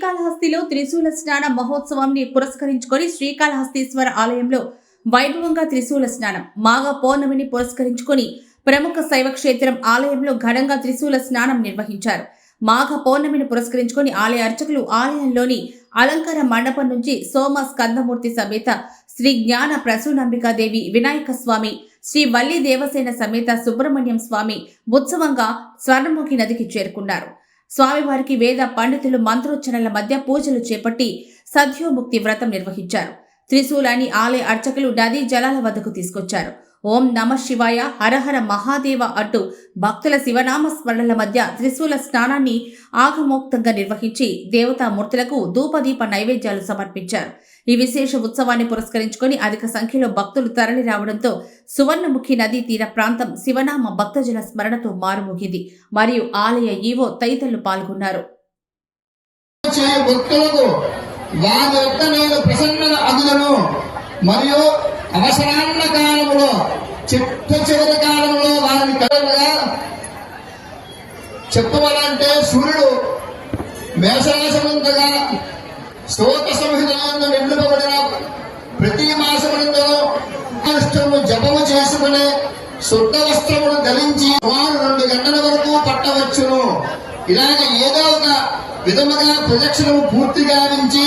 శ్రీకాళహస్తిలో త్రిశూల స్నాన మహోత్సవాన్ని పురస్కరించుకొని శ్రీకాళహస్తీశ్వర ఆలయంలో వైభవంగా త్రిశూల స్నానం మాఘ పౌర్ణమిని పురస్కరించుకొని ప్రముఖ శైవ క్షేత్రం ఆలయంలో ఘనంగా త్రిశూల స్నానం నిర్వహించారు. మాఘ పౌర్ణమిని పురస్కరించుకొని ఆలయ అర్చకులు ఆలయంలోని అలంకార మండపం నుంచి సోమ స్కందమూర్తి సమేత శ్రీ జ్ఞాన ప్రసూనంబికాదేవి వినాయక స్వామి శ్రీ వల్లి దేవసేన సమేత సుబ్రహ్మణ్యం స్వామి ఉత్సవంగా స్వర్ణముఖి నదికి చేరుకున్నారు. స్వామివారికి వేద పండితులు మంత్రోచ్చరణల మధ్య పూజలు చేపట్టి సద్యోముక్తి వ్రతం నిర్వహించారు. త్రిశూలాన్ని ఆలయ అర్చకులు నదీ జలాల వద్దకు తీసుకొచ్చారు. ఓం నమ శివాయ హరహర మహాదేవ అంటూ భక్తుల శివనామ స్మరణల మధ్య త్రిశూల స్నానాన్ని ఆగమోక్తంగా నిర్వహించి దేవతామూర్తులకు ధూపదీప నైవేద్యాలు సమర్పించారు. ఈ విశేష ఉత్సవాన్ని పురస్కరించుకొని అధిక సంఖ్యలో భక్తులు తరలి రావడంతో సువర్ణముఖి నదీ తీర ప్రాంతం శివనామ భక్తజన స్మరణతో మారుమోగింది. మరియు ఆలయ ఈవో తదితరులు పాల్గొన్నారు. భక్తులకు వారి యొక్క నేను ప్రసన్న అదులను మరియు అవసరాన్న కాలంలో చిట్ట చివరి కాలంలో వారిని కలవగా చెప్పవాలంటే సూర్యుడు మేషరాశమంతగా శ్లోక సంహితలను నిండుపబడిన ప్రతి మాసమునందులో అష్టము జపము చేసుకునే శుద్ధ వస్త్రమును ధరించి వారు రెండు గంటల వరకు పట్టవచ్చును. ఇలాగ ఏదో ఒక విధముగా ప్రదక్షిణము పూర్తి గావించి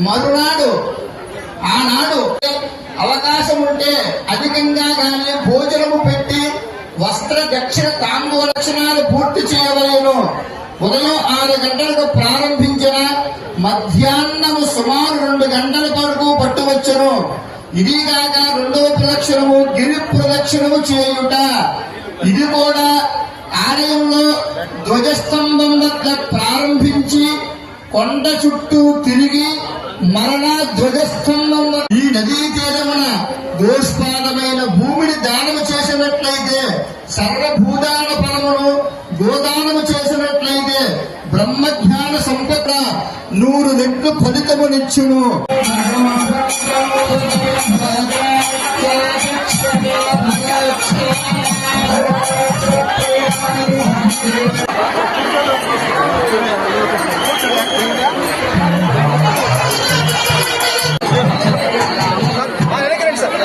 మరునాడు ఆనాడు అవకాశం ఉంటే అధికంగా కానీ భోజనము పెట్టి వస్త్ర దక్షిణ తాంబూలక్షణాలు పూర్తి చేయవలేను. ఉదయం ఆరు గంటలకు ప్రారంభించిన మధ్యాహ్నము సుమారు రెండు గంటల వరకు పట్టువచ్చును. ఇది కాక రెండవ ప్రదక్షిణము గిరి ప్రదక్షిణము చేయుట. ఇది కూడా ఆలయంలో ధ్వజస్తంభం వద్ద ప్రారంభించి కొండ చుట్టూ తిరిగి మరణా ధ్వజస్తంభం ఈ నదీ తీరమున దోష్పాదమైన భూమిని దానము చేసినట్లయితే సర్వభూదాన ఫలమును గోదానము చేసినట్లయితే బ్రహ్మజ్ఞాన సంపద నూరు రెట్లు ఫలితమునిచ్చును.